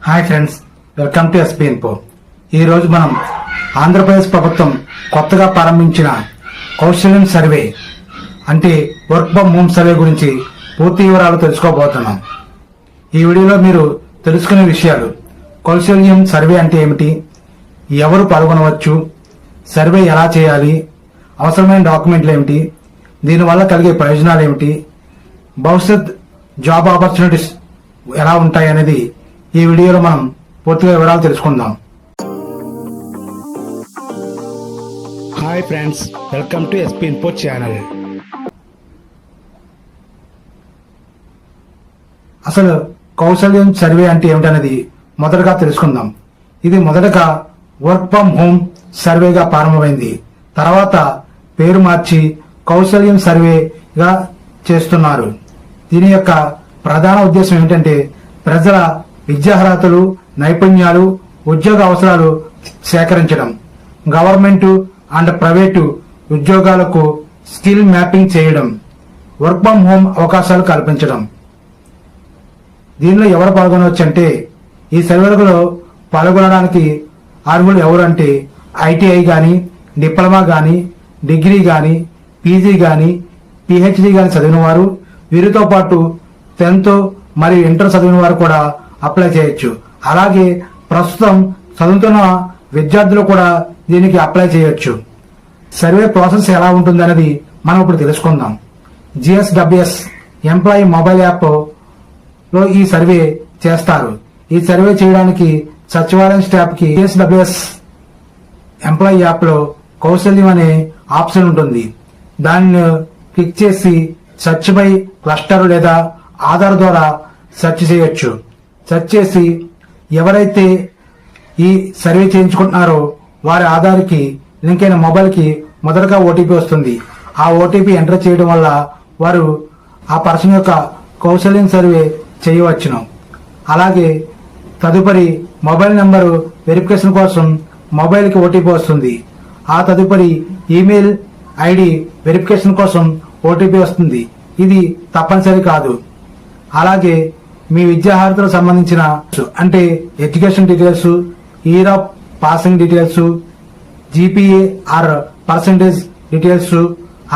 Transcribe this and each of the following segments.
Hi friends welcome to SPN పో ఈరోజు మనం ఆంధ్రప్రదేశ్ ప్రభుత్వం కొత్తగా ప్రారంభించిన కౌశల్యం సర్వే అంటే వర్క్ ఫ్రమ్ హోమ్ సర్వే గురించి పూర్తి వివరాలు తెలుసుకోబోతున్నాం. ఈ వీడియోలో మీరు తెలుసుకునే విషయాలు కౌశల్యం సర్వే అంటే ఏమిటి ఎవరు పాల్గొనవచ్చు సర్వే ఎలా చేయాలి అవసరమైన డాక్యుమెంట్లు ఏమిటి దీనివల్ల కలిగే ప్రయోజనాలు ఏమిటి భవిష్యత్ జాబ్ ఆపర్చునిటీస్ ఎలా ఉంటాయి అనేది ఈ వీడియోలో మనం పూర్తిగా వివరాలు తెలుసుకుందాం. Hi friends welcome to SP info channel. అసలు కౌశల్యం సర్వే అంటే ఏమిటనేది మొదటగా తెలుసుకుందాం. ఇది మొదటగా వర్క్ ఫ్రమ్ హోమ్ సర్వేగా ప్రారంభమైంది. తర్వాత పేరు మార్చి కౌశల్యం సర్వేగా చేస్తున్నారు. దీని యొక్క ప్రధాన ఉద్దేశం ఏమిటంటే ప్రజల విద్యార్హతలు నైపుణ్యాలు ఉద్యోగ అవసరాలు సేకరించడం. గవర్నమెంట్ అండ్ ప్రైవేటు ఉద్యోగాలకు స్కిల్ మ్యాపింగ్ చేయడం. వర్క్ ఫ్రమ్ హోమ్ అవకాశాలు కల్పించడం. దీనిలో ఎవరు పాల్గొనవచ్చు అంటే ఈ సర్వేలలో పాల్గొనడానికి అర్హులు ఎవరంటే ఐటీఐ కానీ డిప్లొమా కానీ డిగ్రీ కానీ పీజీ కానీ పిహెచ్డి కానీ చదివిన వారు వీరితో పాటు టెన్త్ మరియు ఇంటర్ చదివిన వారు కూడా అప్లై చేయొచ్చు. అలాగే ప్రస్తుతం చదువుతున్న విద్యార్థులు కూడా దీనికి అప్లై చేయొచ్చు. సర్వే ప్రాసెస్ ఎలా ఉంటుందనేది మనం ఇప్పుడు తెలుసుకుందాం. జిఎస్డబ్ల్యూఎస్ ఎంప్లాయీ మొబైల్ యాప్లో ఈ సర్వే చేస్తారు. ఈ సర్వే చేయడానికి సచివాలయం స్టాఫ్కి జిఎస్డబ్ల్యూఎస్ ఎంప్లాయీ యాప్లో కౌశల్యం అనే ఆప్షన్ ఉంటుంది. దాన్ని క్లిక్ చేసి సెర్చ్ బై క్లస్టర్ లేదా ఆధార్ ద్వారా సెర్చ్ చేయొచ్చు. సెర్చ్ చేసి ఎవరైతే ఈ సర్వే చేయించుకుంటున్నారో వారి ఆధార్కి లింక్ అయిన మొబైల్కి మొదటగా ఓటీపీ వస్తుంది. ఆ ఓటీపీ ఎంటర్ చేయడం వల్ల వారు ఆ పర్సన్ యొక్క కౌశల్యం సర్వే చేయవచ్చును. అలాగే తదుపరి మొబైల్ నెంబరు వెరిఫికేషన్ కోసం మొబైల్కి ఓటీపీ వస్తుంది. ఆ తదుపరి ఈమెయిల్ ఐడి వెరిఫికేషన్ కోసం ఓటీపీ వస్తుంది. ఇది తప్పనిసరి కాదు. అలాగే మీ విద్యార్హతలకు సంబంధించిన అంటే education details year of passing details GPA or percentage details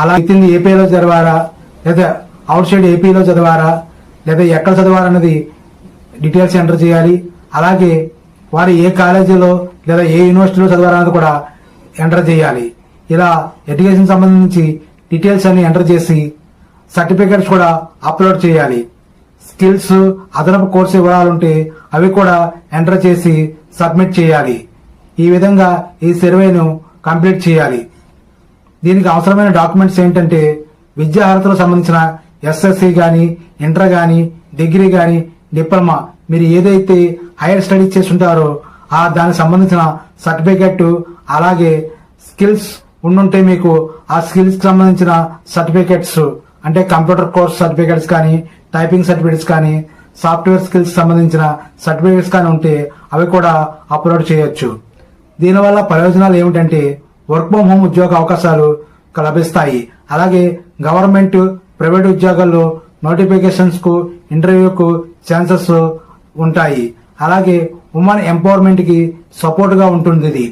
అలా ఇచ్చింది ఏపీలో చదివారా లేదా అవుట్ సైడ్ ఏపీలో చదివారా లేదా ఎక్కడ చదివారా అనేది డీటెయిల్స్ ఎంటర్ చేయాలి. అలాగే వారు ఏ కాలేజీలో లేదా ఏ యూనివర్సిటీలో చదివారా అనేది కూడా ఎంటర్ చేయాలి. ఇలా ఎడ్యుకేషన్ సంబంధించి డీటెయిల్స్ అన్ని ఎంటర్ చేసి సర్టిఫికెట్స్ కూడా అప్లోడ్ చేయాలి. స్కిల్స్ అదనపు కోర్సు వివరాలుంటే అవి కూడా ఎంటర్ చేసి సబ్మిట్ చేయాలి. ఈ విధంగా ఈ సర్వేను కంప్లీట్ చేయాలి. దీనికి అవసరమైన డాక్యుమెంట్స్ ఏంటంటే విద్యార్హతలకు సంబంధించిన ఎస్ఎస్సి కానీ ఇంటర్ కానీ డిగ్రీ కానీ డిప్లొమా. మీరు ఏదైతే హైయర్ స్టడీస్ చేస్తుంటారో ఆ దానికి సంబంధించిన సర్టిఫికెట్ అలాగే స్కిల్స్ ఉండుంటే మీకు ఆ స్కిల్స్ సంబంధించిన సర్టిఫికెట్స్ అంటే కంప్యూటర్ కోర్స్ సర్టిఫికెట్స్ కానీ టైపింగ్ సర్టిఫికెట్స్ కానీ సాఫ్ట్వేర్ స్కిల్స్ సంబంధించిన సర్టిఫికెట్స్ కానీ ఉంటే అవి కూడా అప్లోడ్ చేయొచ్చు. దీనివల్ల ప్రయోజనాలు ఏమిటంటే వర్క్ ఫ్రమ్ హోమ్ ఉద్యోగ అవకాశాలు లభిస్తాయి. అలాగే గవర్నమెంట్ ప్రైవేట్ ఉద్యోగాల్లో నోటిఫికేషన్స్కు ఇంటర్వ్యూకు ఛాన్సెస్ ఉంటాయి. అలాగే ఉమెన్ ఎంపవర్మెంట్కి సపోర్ట్గా ఉంటుంది ఇది.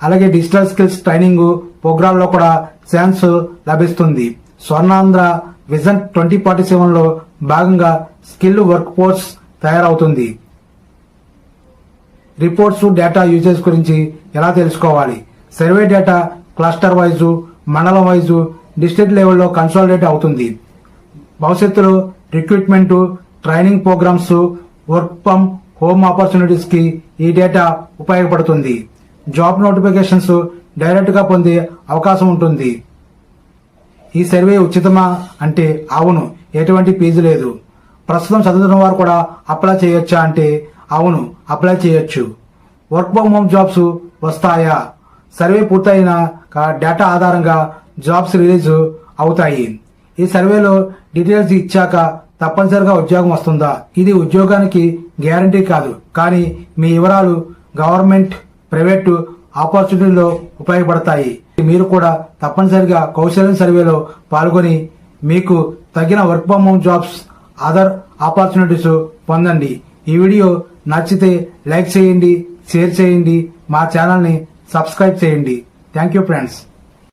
అలాగే డిజిటల్ స్కిల్స్ ట్రైనింగ్ ప్రోగ్రామ్లో కూడా ఛాన్స్ లభిస్తుంది. స్వర్ణాంధ్ర విజన్ ట్వంటీ ఫార్టీ సెవెన్లో భాగంగా స్కిల్ వర్క్ ఫోర్స్ తయారవుతుంది. రిపోర్ట్స్ డేటా యూజెస్ గురించి ఎలా తెలుసుకోవాలి? సర్వే డేటా క్లస్టర్ వైజు మండలం వైజు డిస్ట్రిక్ట్ లెవెల్లో కన్సాలిడేట్ అవుతుంది. భవిష్యత్తులో recruitment training programmes work from home ఆపర్చునిటీస్కి ఈ డేటా ఉపయోగపడుతుంది. జాబ్ నోటిఫికేషన్స్ డైరెక్ట్గా పొందే అవకాశం ఉంటుంది. ఈ సర్వే ఉచితమా అంటే అవును ఎటువంటి ఫీజు లేదు. ప్రస్తుతం చదువుతున్న వారు కూడా అప్లై చేయొచ్చా అంటే అవును అప్లై చేయొచ్చు. వర్క్ ఫ్రమ్ హోమ్ జాబ్స్ వస్తాయా? సర్వే పూర్తయిన డేటా ఆధారంగా జాబ్స్ రిలీజ్ అవుతాయి. ఈ సర్వేలో డీటెయిల్స్ ఇచ్చాక తప్పనిసరిగా ఉద్యోగం వస్తుందా? ఇది ఉద్యోగానికి గ్యారంటీ కాదు. కానీ మీ వివరాలు గవర్నమెంట్ ప్రైవేటు ఆపర్చునిటీలో ఉపయోగపడతాయి. మీరు కూడా తప్పనిసరిగా కౌశల్యం సర్వేలో పాల్గొని మీకు తగిన work from home jobs other opportunities పొందండి. ఈ వీడియో నచ్చితే లైక్ చేయండి షేర్ చేయండి మా ఛానల్ని సబ్స్క్రైబ్ చేయండి. Thank you friends